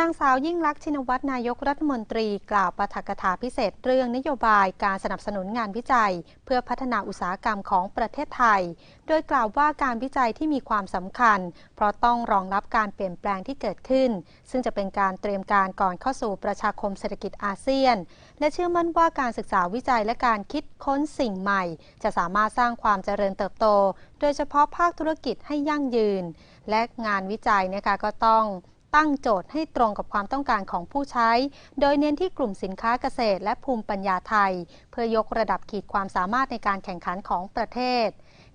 นางสาวยิ่งลักษณ์ชินวัตรนายกรัฐมนตรีกล่าวปาฐกถาพิเศษเรื่องนโยบายการสนับสนุนงานวิจัย เพื่อพัฒนาอุตสาหกรรมของประเทศไทย โดยกล่าวว่าการวิจัยที่มีความสำคัญ เพราะต้องรองรับการเปลี่ยนแปลงที่เกิดขึ้น ซึ่งจะเป็นการเตรียมการก่อนเข้าสู่ประชาคมเศรษฐกิจอาเซียน และเชื่อมั่นว่าการศึกษาวิจัยและการคิดค้นสิ่งใหม่ จะสามารถสร้างความเจริญเติบโต โดยเฉพาะภาคธุรกิจให้ยั่งยืน และงานวิจัยนะคะก็ต้อง ตั้งโจทย์ให้ตรงกับความต้องการของผู้ใช้ โดยเน้นที่กลุ่มสินค้าเกษตร และภูมิปัญญาไทย เพื่อยกระดับขีดความสามารถในการแข่งขันของประเทศ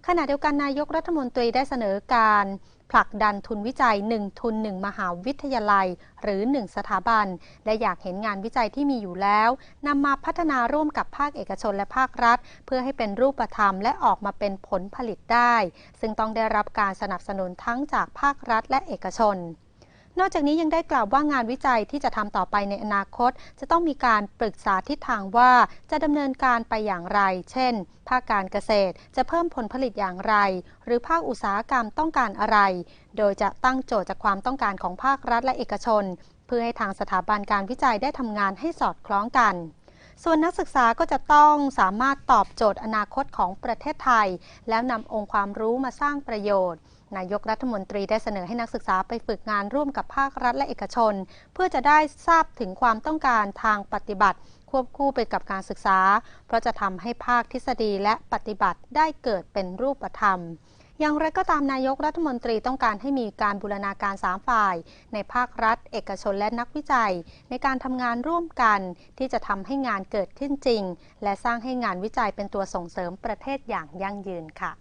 ขณะเดียวกันนายกรัฐมนตรีได้เสนอการผลักดันทุนวิจัย 1 ทุน 1 มหาวิทยาลัย หรือ 1 สถาบัน และอยากเห็นงานวิจัยที่มีอยู่แล้วนำมาพัฒนาร่วมกับภาคเอกชนและภาครัฐ เพื่อให้เป็นรูปธรรมและออกมาเป็นผลผลิตได้ ซึ่งต้องได้รับการสนับสนุนทั้งจากภาครัฐและเอกชน นอกจากนี้ยังได้กล่าวว่างานวิจัยที่จะทำต่อไปในอนาคต จะต้องมีการปรึกษาทิศทางว่าจะดำเนินการไปอย่างไร เช่น ภาคการเกษตรจะเพิ่มผลผลิตอย่างไร หรือภาคอุตสาหกรรมต้องการอะไร โดยจะตั้งโจทย์จากความต้องการของภาครัฐและเอกชน เพื่อให้ทางสถาบันการวิจัยได้ทำงานให้สอดคล้องกันส่วนนักศึกษาก็จะต้องสามารถตอบโจทย์อนาคตของประเทศไทย แล้วนำองค์ความรู้มาสร้างประโยชน์ นายกรัฐมนตรีได้เสนอให้นักศึกษาไปฝึกงานร่วมกับภาครัฐและเอกชน เพื่อจะได้ทราบถึงความต้องการทางปฏิบัติ ควบคู่ไปกับการศึกษา เพราะจะทำให้ภาคทฤษฎีและปฏิบัติได้เกิดเป็นรูปธรรมอย่างไรก็ตามนายกรัฐมนตรีต้องการให้มีการบูรณาการสามฝ่าย ในภาครัฐ เอกชนและนักวิจัย ในการทำงานร่วมกัน ที่จะทำให้งานเกิดขึ้นจริง และสร้างให้งานวิจัยเป็นตัวส่งเสริมประเทศอย่างยั่งยืนค่ะ